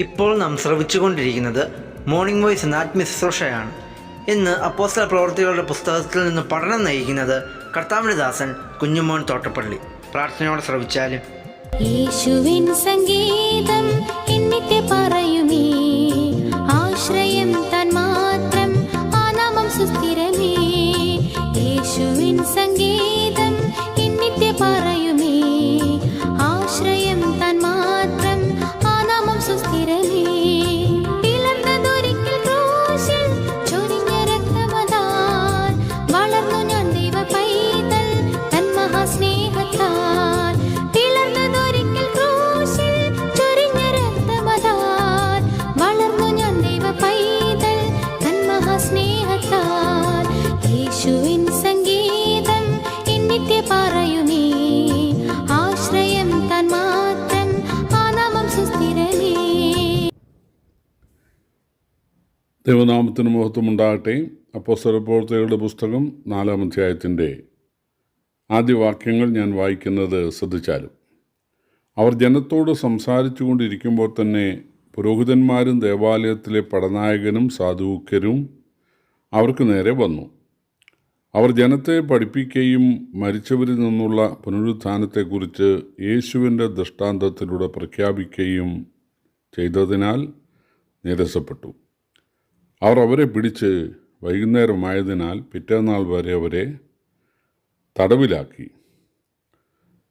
ഇപ്പോൾ നാം ശ്രവിച്ചുകൊണ്ടിരിക്കുന്നത് morning voice എന്ന ആത്മീയ ശുശ്രൂഷയാണ് ഇന്ന് അപ്പോസ്റ്റൽ പ്രവർത്തികളുടെ പുസ്തകത്തിൽ നിന്ന് പഠനം നയിക്കുന്നത് കർത്താവിന്റെ ദാസൻ കുഞ്ഞുമോൻ തോട്ടപ്പള്ളി. പ്രാർത്ഥനയോടെ ശ്രവിച്ചാലും. യേശുവിൻ സംഗീതം എന്നിത്തെ പറയുമേ. ദൈവനാമത്തിന് മഹത്വമുണ്ടാകട്ടെ അപ്പോസ്തല പ്രവർത്തകരുടെ പുസ്തകം നാലാം അധ്യായത്തിന്റെ ആദ്യ വാക്യങ്ങൾ ഞാൻ വായിക്കുന്നത് ശ്രദ്ധിച്ചാലും. അവർ ജനത്തോട് സംസാരിച്ചു കൊണ്ടിരിക്കുമ്പോൾ തന്നെ പുരോഹിതന്മാരും ദേവാലയത്തിലെ പടനായകനും സാധുക്കരും അവർക്ക് നേരെ വന്നു. അവർ ജനത്തെ പഠിപ്പിക്കുകയും മരിച്ചവരിൽ നിന്നുള്ള പുനരുത്ഥാനത്തെക്കുറിച്ച് യേശുവിന്റെ ദൃഷ്ടാന്തത്തിലൂടെ പ്രഖ്യാപിക്കുകയും ചെയ്തതിനാൽ നിരസപ്പെട്ടു. അവർ അവരെ പിടിച്ച് വൈകുന്നേരമായതിനാൽ പിറ്റേന്നാൾ വരെ അവരെ തടവിലാക്കി.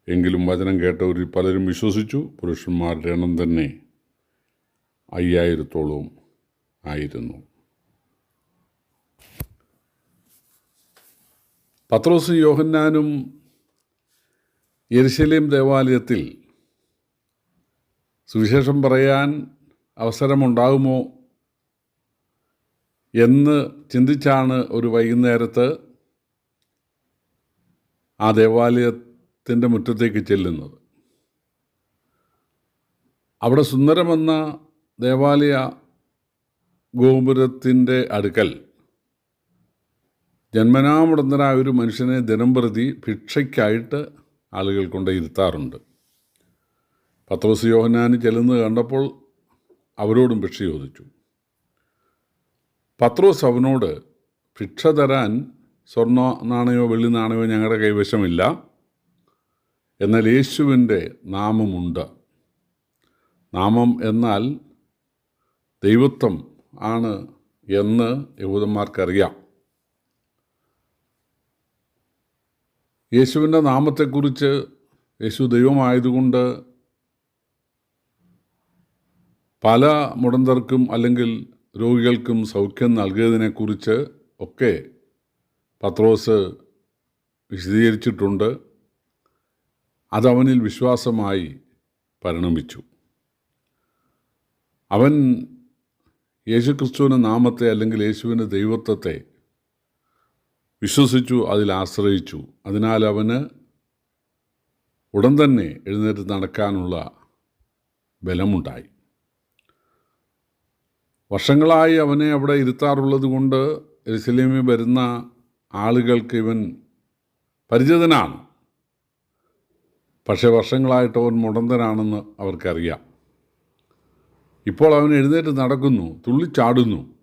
എങ്കിലും വചനം കേട്ടവരിൽ പലരും വിശ്വസിച്ചു പുരുഷന്മാരുടെ എണ്ണം തന്നെ അയ്യായിരത്തോളം ആയിരുന്നു. പത്രോസ് യോഹന്നാനും യെരുശലേം ദേവാലയത്തിൽ സുവിശേഷം പറയാൻ അവസരമുണ്ടാകുമോ? എന്ന് ചിന്തിച്ചാണ് ഒരു വൈകുന്നേരത്ത് ആ ദേവാലയത്തിന്റെ മുറ്റത്തേക്ക് ചെല്ലുന്നത്. അവിടെ സുന്ദരമെന്ന ദേവാലയ ഗോപുരത്തിന്റെ അടുക്കൽ ജന്മനാമുടന്തനായ ഒരു മനുഷ്യനെ ദിനം പ്രതി ഭിക്ഷയ്ക്കായിട്ട് ആളുകൾ കൊണ്ട് ഇരുത്താറുണ്ട് പത്രോസ് യോഹനാന് ചെല്ലുന്നത് കണ്ടപ്പോൾ അവരോടും ഭിക്ഷ ചോദിച്ചു. പത്രോസ് അവനോട് ഭിക്ഷ തരാൻ സ്വർണ നാണയോ വെള്ളി നാണയോ ഞങ്ങളുടെ കൈവശമില്ല. എന്നാൽ യേശുവിന്റെ നാമമുണ്ട്. നാമം എന്നാൽ ദൈവത്വം ആണ് എന്ന് യഹൂദന്മാർക്കറിയാം. യേശുവിന്റെ നാമത്തെക്കുറിച്ച് യേശു ദൈവമായതുകൊണ്ട് പല മുടന്തർക്കും അല്ലെങ്കിൽ രോഗികൾക്കും സൗഖ്യം നൽകിയതിനെക്കുറിച്ച് ഒക്കെ പത്രോസ് വിശദീകരിച്ചിട്ടുണ്ട്. അതവനിൽ വിശ്വാസമായി പരിണമിച്ചു. അവൻ യേശുക്രിസ്തുവിന്റെ നാമത്തെ അല്ലെങ്കിൽ യേശുവിന്റെ ദൈവത്വത്തെ വിശ്വസിച്ചു അതിൽ ആശ്രയിച്ചു. അതിനാൽ അവന് ഉടൻ തന്നെ എഴുന്നേറ്റ് നടക്കാനുള്ള ബലമുണ്ടായി. വർഷങ്ങളായി അവനെ അവിടെ ഇരുത്താറുള്ളത് കൊണ്ട് എരുസലേമിൽ വരുന്ന ആളുകൾക്ക് ഇവൻ പരിചിതനാണ്. പക്ഷേ വർഷങ്ങളായിട്ട് അവൻ മുടന്തനാണെന്ന് അവർക്കറിയാം. ഇപ്പോൾ അവൻ എഴുന്നേറ്റ് നടക്കുന്നു തുള്ളിച്ചാടുന്നു.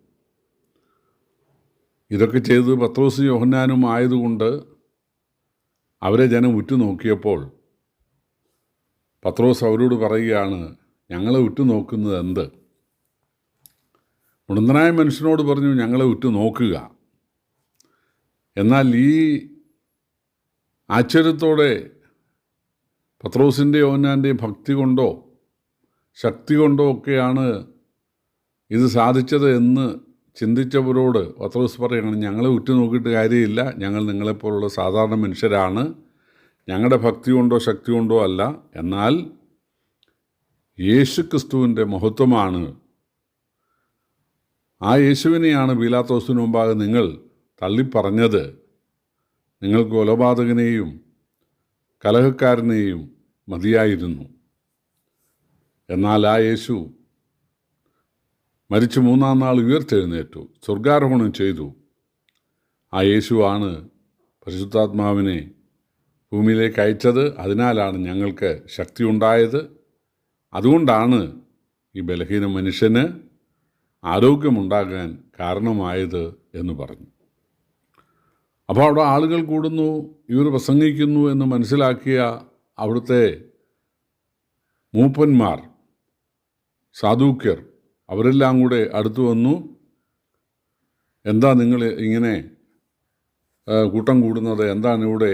ഇതൊക്കെ ചെയ്ത് പത്രോസ് യോഹന്നാനും ആയതുകൊണ്ട് അവരെ ജനം ഉറ്റുനോക്കിയപ്പോൾ പത്രോസ് അവരോട് പറയുകയാണ് ഞങ്ങളെ ഉറ്റുനോക്കുന്നത് എന്ത്? മുടന്തനായ മനുഷ്യനോട് പറഞ്ഞു ഞങ്ങളെ ഉറ്റു നോക്കുക. എന്നാൽ ഈ ആശ്ചര്യത്തോടെ പത്രോസിന്റെ ഓന്നാന്റെ ഭക്തി കൊണ്ടോ ശക്തി കൊണ്ടോ ഒക്കെയാണ് ഇത് സാധിച്ചത് എന്ന് ചിന്തിച്ചവരോട് പത്രോസ് പറയുകയാണ് ഞങ്ങളെ ഉറ്റുനോക്കിയിട്ട് കാര്യമില്ല. ഞങ്ങൾ നിങ്ങളെപ്പോലുള്ള സാധാരണ മനുഷ്യരാണ്. ഞങ്ങളുടെ ഭക്തി കൊണ്ടോ ശക്തി കൊണ്ടോ അല്ല. എന്നാൽ യേശു ക്രിസ്തുവിന്റെ മഹത്വമാണ് ആ യേശുവിനെയാണ് പീലാത്തോസിന് മുമ്പാകെ നിങ്ങൾ തള്ളിപ്പറഞ്ഞത്. നിങ്ങൾ കൊലപാതകനെയും കലഹക്കാരനെയും മതിയായിരുന്നു. എന്നാൽ ആ യേശു മരിച്ചു മൂന്നാം നാൾ ഉയർത്തെഴുന്നേറ്റു സ്വർഗാരോഹണം ചെയ്തു. ആ യേശുവാണ് പരിശുദ്ധാത്മാവിനെ ഭൂമിയിലേക്ക് അയച്ചത്. അതിനാലാണ് ഞങ്ങൾക്ക് ശക്തി ഉണ്ടായത് അതുകൊണ്ടാണ് ഈ ബലഹീന മനുഷ്യന് ആരോഗ്യമുണ്ടാകാൻ കാരണമായത് എന്ന് പറഞ്ഞു. അപ്പോൾ അവിടെ ആളുകൾ കൂടുന്നു ഇവർ പ്രസംഗിക്കുന്നു എന്ന് മനസ്സിലാക്കിയ അവിടുത്തെ മൂപ്പന്മാർ സാധൂക്യർ അവരെല്ലാം കൂടെ അടുത്തു വന്നു. എന്താ നിങ്ങൾ ഇങ്ങനെ കൂട്ടം കൂടുന്നത്? എന്താണ് ഇവിടെ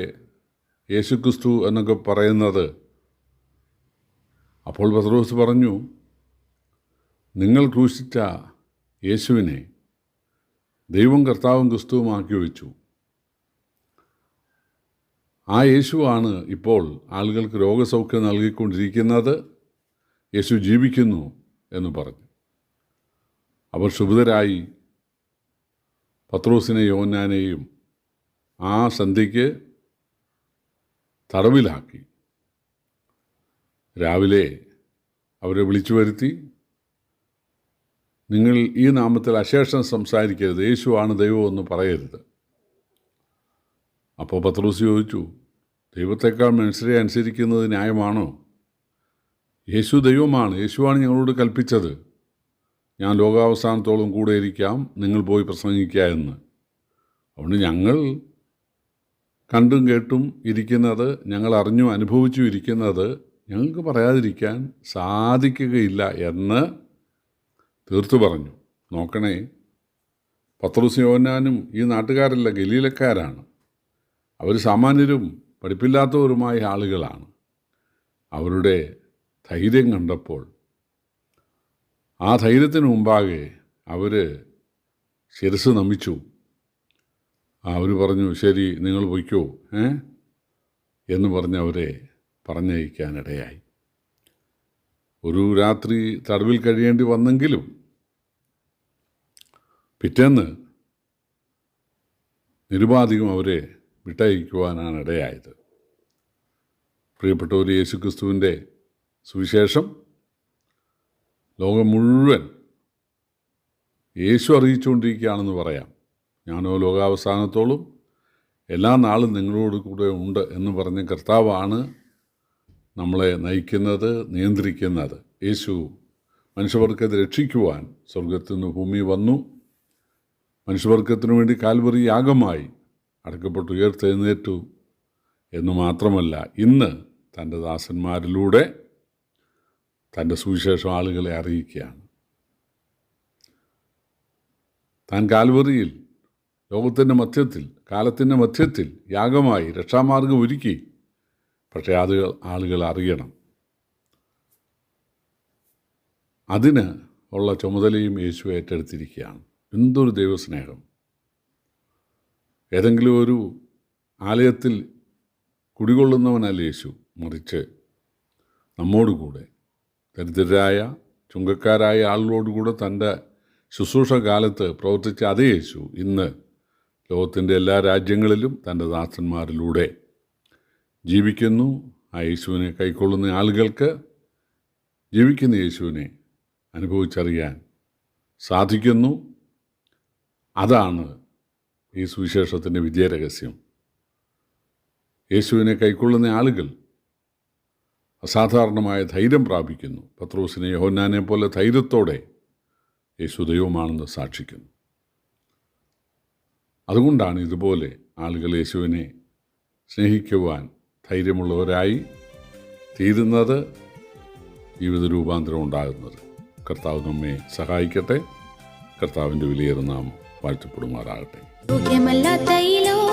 യേശുക്രിസ്തു എന്നൊക്കെ പറയുന്നത്? അപ്പോൾ പത്രോസ് പറഞ്ഞു നിങ്ങൾ ക്രൂശിച്ച യേശുവിനെ ദൈവം കർത്താവും ക്രിസ്തുവുമാക്കി വെച്ചു. ആ യേശുവാണ് ഇപ്പോൾ ആളുകൾക്ക് രോഗസൗഖ്യം നൽകിക്കൊണ്ടിരിക്കുന്നത്. യേശു ജീവിക്കുന്നു എന്ന് പറഞ്ഞു. അവർ ക്ഷുഭിതരായി പത്രോസിനെ യോന്നാനെയും ആ സന്ധ്യയ്ക്ക് തടവിലാക്കി. രാവിലെ അവരെ വിളിച്ചു വരുത്തി. നിങ്ങൾ ഈ നാമത്തിൽ അശേഷം സംസാരിക്കരുത്. യേശുവാണ് ദൈവമെന്ന് പറയരുത്. അപ്പോൾ പത്രോസ് ചോദിച്ചു ദൈവത്തെക്കാൾ മനുഷ്യരെ അനുസരിക്കുന്നത് ന്യായമാണോ? യേശു ദൈവമാണ്. യേശുവാണ് ഞങ്ങളോട് കൽപ്പിച്ചത്. ഞാൻ ലോകാവസാനത്തോളം കൂടെ ഇരിക്കാം. നിങ്ങൾ പോയി പ്രസംഗിക്കുക എന്ന്. അതുകൊണ്ട് ഞങ്ങൾ കണ്ടും കേട്ടും ഇരിക്കുന്നത് ഞങ്ങൾ അറിഞ്ഞും അനുഭവിച്ചും ഇരിക്കുന്നത് ഞങ്ങൾക്ക് പറയാതിരിക്കാൻ സാധിക്കുകയില്ല എന്ന് തീർത്തു പറഞ്ഞു. നോക്കണേ പത്രോസ് ഈ നാട്ടുകാരല്ല ഗലീലക്കാരാണ്. അവർ സാമാന്യരും പഠിപ്പില്ലാത്തവരുമായ ആളുകളാണ്. അവരുടെ ധൈര്യം കണ്ടപ്പോൾ ആ ധൈര്യത്തിന് മുമ്പാകെ അവർ ശിരസ് നമിച്ചു. അവർ പറഞ്ഞു ശരി നിങ്ങൾ പൊയ്ക്കോ ഏ? എന്ന് പറഞ്ഞ് അവരെ പറഞ്ഞയക്കാനിടയായി. ഒരു രാത്രി തടവിൽ കഴിയേണ്ടി വന്നെങ്കിലും പിറ്റേന്ന് നിരുപാധികം അവരെ വിട്ടയക്കുവാനാണ് ഇടയായത്. പ്രിയപ്പെട്ടവർ യേശുക്രിസ്തുവിന്റെ സുവിശേഷം ലോകം മുഴുവൻ യേശു അറിയിച്ചുകൊണ്ടിരിക്കുകയാണെന്ന് പറയാം. ഞാനോ ലോകാവസാനത്തോളം എല്ലാ നാളും നിങ്ങളോട് കൂടെ ഉണ്ട് എന്ന് പറഞ്ഞ കർത്താവാണ് നമ്മളെ നയിക്കുന്നത് നിയന്ത്രിക്കുന്നത്. യേശു മനുഷ്യവർഗത്തെ രക്ഷിക്കുവാൻ സ്വർഗത്തിൽ നിന്ന് ഭൂമി വന്നു. മനുഷ്യവർഗത്തിനു വേണ്ടി കാൽവറി യാഗമായി അടക്കപ്പെട്ട് ഉയർത്തെഴുന്നേറ്റു. എന്ന് മാത്രമല്ല ഇന്ന് തന്റെ ദാസന്മാരിലൂടെ തന്റെ സുവിശേഷം ആളുകളെ അറിയിക്കുകയാണ്. താൻ കാൽവറിയിൽ ലോകത്തിന്റെ മധ്യത്തിൽ കാലത്തിന്റെ മധ്യത്തിൽ യാഗമായി രക്ഷാമാർഗം ഒരുക്കി. പക്ഷേ അത് ആളുകൾ അറിയണം. അതിന് ഉള്ള ചുമതലയും യേശു ഏറ്റെടുത്തിരിക്കുകയാണ്. എന്തൊരു ദൈവസ്നേഹം. ഏതെങ്കിലും ഒരു ആലയത്തിൽ കുടികൊള്ളുന്നവനല്ല യേശു മറിച്ച് നമ്മോടുകൂടെ. ദരിദ്രരായ ചുങ്കക്കാരായ ആളുകളോടുകൂടെ തന്റെ ശുശ്രൂഷ കാലത്ത് പ്രവർത്തിച്ച അതേ യേശു ഇന്ന് ലോകത്തിന്റെ എല്ലാ രാജ്യങ്ങളിലും തന്റെ ദാസന്മാരിലൂടെ ജീവിക്കുന്നു. ആ യേശുവിനെ കൈക്കൊള്ളുന്ന ആളുകൾക്ക് ജീവിക്കുന്ന യേശുവിനെ അനുഭവിച്ചറിയാൻ സാധിക്കുന്നു. അതാണ് ഈ സുവിശേഷത്തിന്റെ വിജയരഹസ്യം. യേശുവിനെ കൈക്കൊള്ളുന്ന ആളുകൾ അസാധാരണമായ ധൈര്യം പ്രാപിക്കുന്നു. പത്രോസിനെ യോഹന്നാനെ പോലെ ധൈര്യത്തോടെ യേശു ദൈവമാണെന്ന് സാക്ഷിക്കുന്നു. അതുകൊണ്ടാണ് ഇതുപോലെ ആളുകൾ യേശുവിനെ സ്നേഹിക്കുവാൻ ധൈര്യമുള്ളവരായി തീരുന്നത് ജീവിത രൂപാന്തരം ഉണ്ടാകുന്നത്. കർത്താവ് നമ്മെ സഹായിക്കട്ടെ. കർത്താവിന്റെ വിലയേറുന്ന നാം വാഴ്ത്തപ്പെടുമാറാകട്ടെ യോഗ്യമല്ലാത്ത ഈ ലോകം